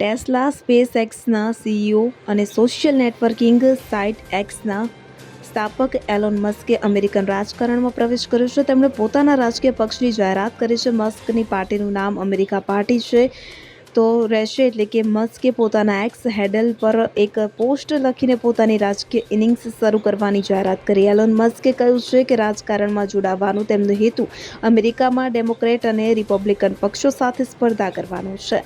Tesla space એક્સના CEO અને social networking site એક્સના સ્થાપક એલોન મસ્કે અમેરિકન રાજકારણમાં પ્રવેશ કર્યો છે. તેમણે પોતાના રાજકીય પક્ષની જાહેરાત કરી છે. મસ્કની પાર્ટીનું નામ અમેરિકા પાર્ટી છે. તો રહેશે એટલે કે મસ્કે પોતાના એક્સ હેડલ પર એક પોસ્ટ લખીને પોતાની રાજકીય ઇનિંગ્સ શરૂ કરવાની જાહેરાત કરી. એલોન મસ્કે કહ્યું છે કે રાજકારણમાં જોડાવાનું તેમનો હેતુ અમેરિકામાં ડેમોક્રેટ અને રિપબ્લિકન પક્ષો સાથે સ્પર્ધા કરવાનો છે.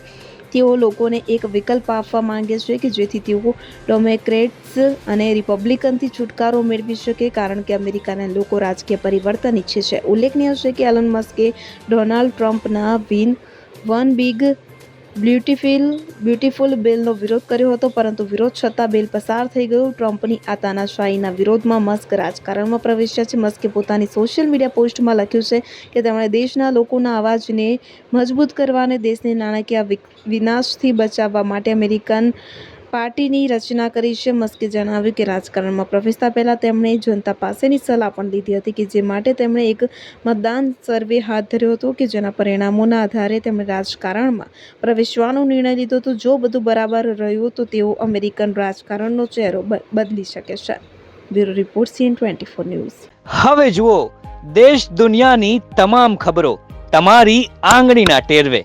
તેઓ લોકોને એક વિકલ્પ આપવા માંગે છે કે જેથી તેઓ ડેમોક્રેટ્સ અને રિપબ્લિકનથી છુટકારો મેળવી શકે, કારણ કે અમેરિકાના લોકો રાજકીય પરિવર્તન ઈચ્છે છે. ઉલ્લેખનીય છે કે એલન મસ્કે ડોનાલ્ડ ટ્રમ્પના વિન વન બિગ બ્યુટીફુલ બ્યુટીફુલ બિલનો વિરોધ કર્યો હતો, પરંતુ વિરોધ છતાં બિલ પસાર થઈ ગયું. ટ્રમ્પની આ તાનાશાહીના વિરોધમાં મસ્ક રાજકારણમાં પ્રવેશ્યા છે. મસ્કે પોતાની સોશિયલ મીડિયા પોસ્ટમાં લખ્યું છે કે તેમણે દેશના લોકોના અવાજને મજબૂત કરવા અને દેશને નાણાકીય વિનાશથી બચાવવા માટે અમેરિકન પાર્ટીની રચના કરી છે. મસ્કે જણાવ્યું કે રાજકારણમાં પ્રવેશતા પહેલાં તેમણે જનતા પાસેની સલાહ પણ લીધી હતી કે જે માટે તેમણે એક મતદાન સર્વે હાથ ધર્યો હતો કે જેના પરિણામોના આધારે તેમણે રાજકારણમાં પ્રવેશવાનો નિર્ણય લીધો હતો. જો બધું બરાબર રહ્યું તો તેઓ અમેરિકન રાજકારણનો ચહેરો બદલી શકે છે. Bureau report CN twenty four news. હવે જુઓ, દેશ દુનિયાની તમામ ખબરો તમારી આંગળીના ટેરવે.